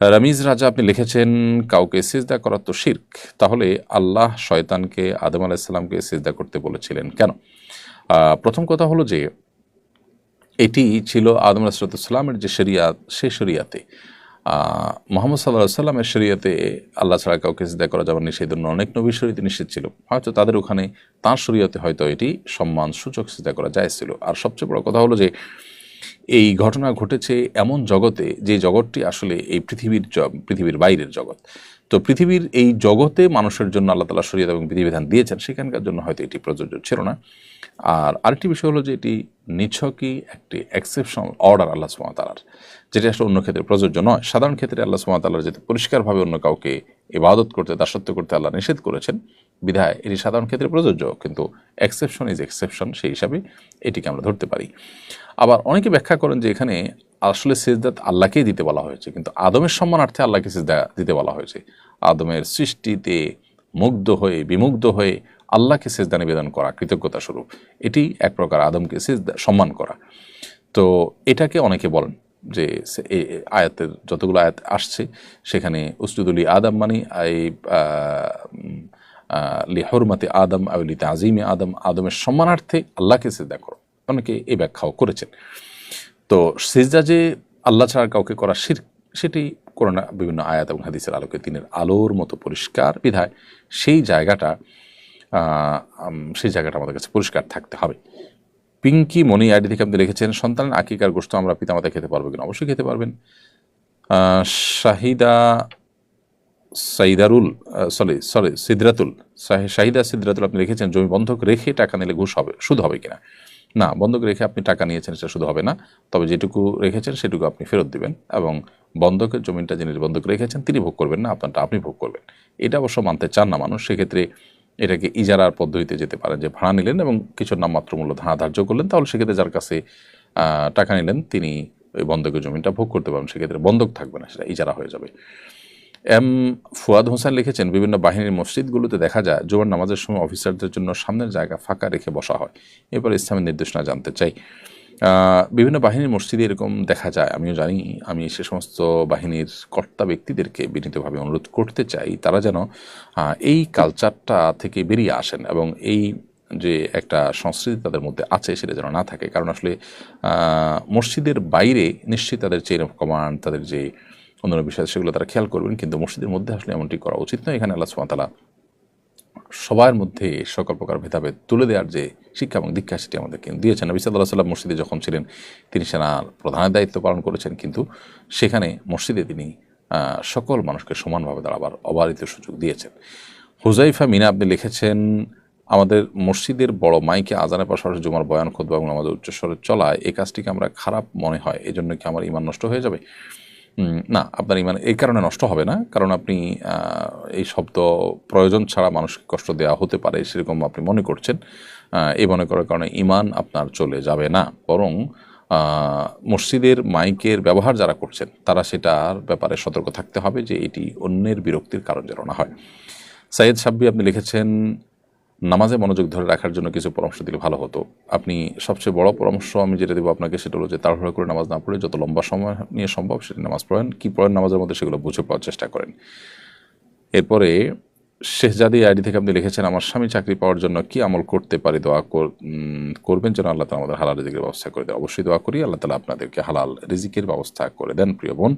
রামিজ রাজা, আপনি লিখেছেন, কাউকে সিজদা করা তো শির্ক। তাহলে আল্লাহ শয়তানকে আদম আলাইসাল্লামকে সিজদা করতে বলেছিলেন। কেন? প্রথম কথা হলো যে, এটি ছিল আদম আলাহিসাল্লামের যে শরিয়াত সে শরিয়াতে। মোহাম্মদ সাল্লাহ সাল্লামের শরিয়াতে আল্লাহ ছাড়া কাউকে সিজদা করা যাবার নিষেধ অন্য অনেক নবী শরীয়তে নিষেধ ছিল। হয়তো তাদের ওখানে তাঁর শরীয়তে হয়তো এটি সম্মান সূচক সিজদা করা যায় ছিল। আর সবচেয়ে বড় কথা হলো যে এই ঘটনা ঘটেছে এমন জগতে যে জগৎটি আসলে এই পৃথিবীর পৃথিবীর বাইরের জগৎ। তো পৃথিবীর এই জগতে মানুষের জন্য আল্লাহ তালা শরীয়ত এবং বিধিবিধান দিয়েছেন, সেখানকার জন্য হয়তো এটি প্রযোজ্য ছিল না। আর আরেকটি বিষয় হলো যে এটি নিছকই একটি এক্সেপশনাল অর্ডার আল্লাহ সুমাতালার যেটি আসলে অন্য ক্ষেত্রে প্রযোজ্য নয়। সাধারণ ক্ষেত্রে আল্লাহ সুমাতালার যেতে পরিষ্কারভাবে অন্য কাউকে ইবাদত করতে, দাসত্ব করতে আল্লাহ নিষেধ করেছেন, বিধায় এটি সাধারণ ক্ষেত্রে প্রযোজ্য, কিন্তু এক্সেপশন ইজ এক্সেপশন সেই হিসাবে এটিকে আমরা ধরতে পারি। আবার অনেকে ব্যাখ্যা করেন যে এখানে আসলে সেজদাত আল্লাহকেই দিতে বলা হয়েছে, কিন্তু আদমের সম্মানার্থে আল্লাহকে সেজদা দিতে বলা হয়েছে। আদমের সৃষ্টিতে মুগ্ধ হয়ে, বিমুগ্ধ হয়ে আল্লাহকে সেজদা নিবেদন করা কৃতজ্ঞতা স্বরূপ। এটি এক প্রকার আদমকে সেজদা, সম্মান করা। তো এটাকে অনেকে বলেন যে আয়াতের যতগুলো আয়াত আসছে, সেখানে উসজুদুলি আদম মানে এই লিহরমাতে আদম আউলিতে আজিমে আদম, আদমের সম্মানার্থে আল্লাহকে সেজদা করো। অনেকে এই ব্যাখ্যাও করেছেন। তো সিজদা যে আল্লাহ ছাড়া কাউকে করা শির সেটি করোনা বিভিন্ন আয়াত এবং হাদিসের আলোকে দিনের আলোর মতো পরিষ্কার বিধায় সেই জায়গাটা সেই জায়গাটা আমাদের কাছে পরিষ্কার থাকতে হবে। পিঙ্কি মনি আইডি থেকে আপনি লিখেছেন, সন্তানের আকিকার গোষ্ঠ আমরা পিতামাতা খেতে পারব কিনা? অবশ্যই খেতে পারবেন। শাহিদা সাইদারুল সরি সরি সিদ্রাতুল, শাহি- শাহিদা সিদ্রাতুল আপনি লিখেছেন, জমি বন্ধক রেখে টাকা নিলে ঘুষ হবে, সুদ হবে কিনা? না, বন্ধক রেখে আপনি টাকা নিয়েছেন, সেটা শুধু হবে না। তবে যেটুকু রেখেছেন, সেটুকু আপনি ফেরত দিবেন এবং বন্ধকের জমিটা যিনি বন্ধক রেখেছেন, তিনি ভোগ করবেন না, আপনারটা আপনি ভোগ করবেন। এটা অবশ্য মানতে চান না মানুষ, সেক্ষেত্রে এটাকে ইজারার পদ্ধতিতে যেতে পারেন যে ভাড়া নিলেন এবং কিছু নামমাত্র মূল্য ধারা ধার্য করলেন, তাহলে সেক্ষেত্রে যার কাছে টাকা নিলেন, তিনি ওই বন্ধকের জমিটা ভোগ করতে পারবেন, সেক্ষেত্রে বন্ধক থাকবে না, সেটা ইজারা হয়ে যাবে। এম ফুয়াদ হোসেন লিখেছেন, বিভিন্ন বাহিনীর মসজিদগুলোতে দেখা যায় জোয়ার নামাজের সময় অফিসারদের জন্য সামনের জায়গা ফাঁকা রেখে বসা হয়। এরপর ইসলামের নির্দেশনা জানতে চাই। বিভিন্ন বাহিনীর মসজিদে এরকম দেখা যায়, আমিও জানি, আমি সে সমস্ত বাহিনীর কর্তা ব্যক্তিদেরকে বিনীতভাবে অনুরোধ করতে চাই, তারা যেন এই কালচারটা থেকে বেরিয়ে আসেন এবং এই যে একটা সংস্কৃতি তাদের মধ্যে আছে সেটা যেন না থাকে। কারণ আসলে মসজিদের বাইরে নিশ্চয়ই তাদের চেইন অফ কমান্ড তাদের যে অন্যান্য বিষয় সেগুলো তারা খেয়াল করবেন, কিন্তু মসজিদের মধ্যে আসলে এমনটি করা উচিত নয়। এখানে আল্লাহ সুমাতালা সবার মধ্যে সকল প্রকার ভেদাভেদ তুলে দেওয়ার যে শিক্ষা এবং দীক্ষা, সেটি আমাদেরকে দিয়েছেন। নবী সাল্লাহ সাল্লাম মসজিদে যখন ছিলেন, তিনি সেনার প্রধানের দায়িত্ব পালন করেছেন, কিন্তু সেখানে মসজিদে তিনি সকল মানুষকে সমানভাবে দাঁড়াবার অবারিত সুযোগ দিয়েছেন। হুজাইফা মিনা আপনি লিখেছেন, আমাদের মসজিদের বড় মাইকে আজানের পাশাপাশি জুমার বয়ান খুদ্ এবং আমাদের উচ্চস্বরে চলায় এই কাজটিকে আমরা খারাপ মনে হয় এই জন্য কি আমার ইমান নষ্ট হয়ে যাবে? না, আপনার ইমান এই কারণে নষ্ট হবে না। কারণ আপনি এই শব্দ প্রয়োজন ছাড়া মানুষকে কষ্ট দেওয়া হতে পারে সেরকম আপনি মনে করছেন। এই মনে করার কারণে ইমান আপনার চলে যাবে না। বরং মসজিদের মাইকের ব্যবহার যারা করছেন, তারা সেটার ব্যাপারে সতর্ক থাকতে হবে যে এটি অন্যের বিরক্তির কারণ যেন না হয়। সাইয়েদ সাব্বি, আপনি লিখেছেন নামাজে মনোযোগ ধরে রাখার জন্য কিছু পরামর্শ দিলে ভালো হতো। আপনি সবচেয়ে বড় পরামর্শ আমি যেটা দেবো আপনাকে সেটা হলো যে তাড়াহুড়ো করে নামাজ না পড়ে যত লম্বা সময় নিয়ে সম্ভব সেটা নামাজ পড়েন, কী পড়েন নামাজের মধ্যে সেগুলো বুঝে পাওয়ার চেষ্টা করেন। এরপরে শেহজাদি আইডি থেকে আপনি লিখেছেন, আমার স্বামী চাকরি পাওয়ার জন্য কি আমল করতে পারি দোয়া কর- করবেন যেন আল্লাহ তালা আমাদের হালাল রিজিকের ব্যবস্থা করে দেয়। অবশ্যই দোয়া করি, আল্লাহ তালা আপনাদেরকে হালাল রিজিকের ব্যবস্থা করে দেন, প্রিয় বোন।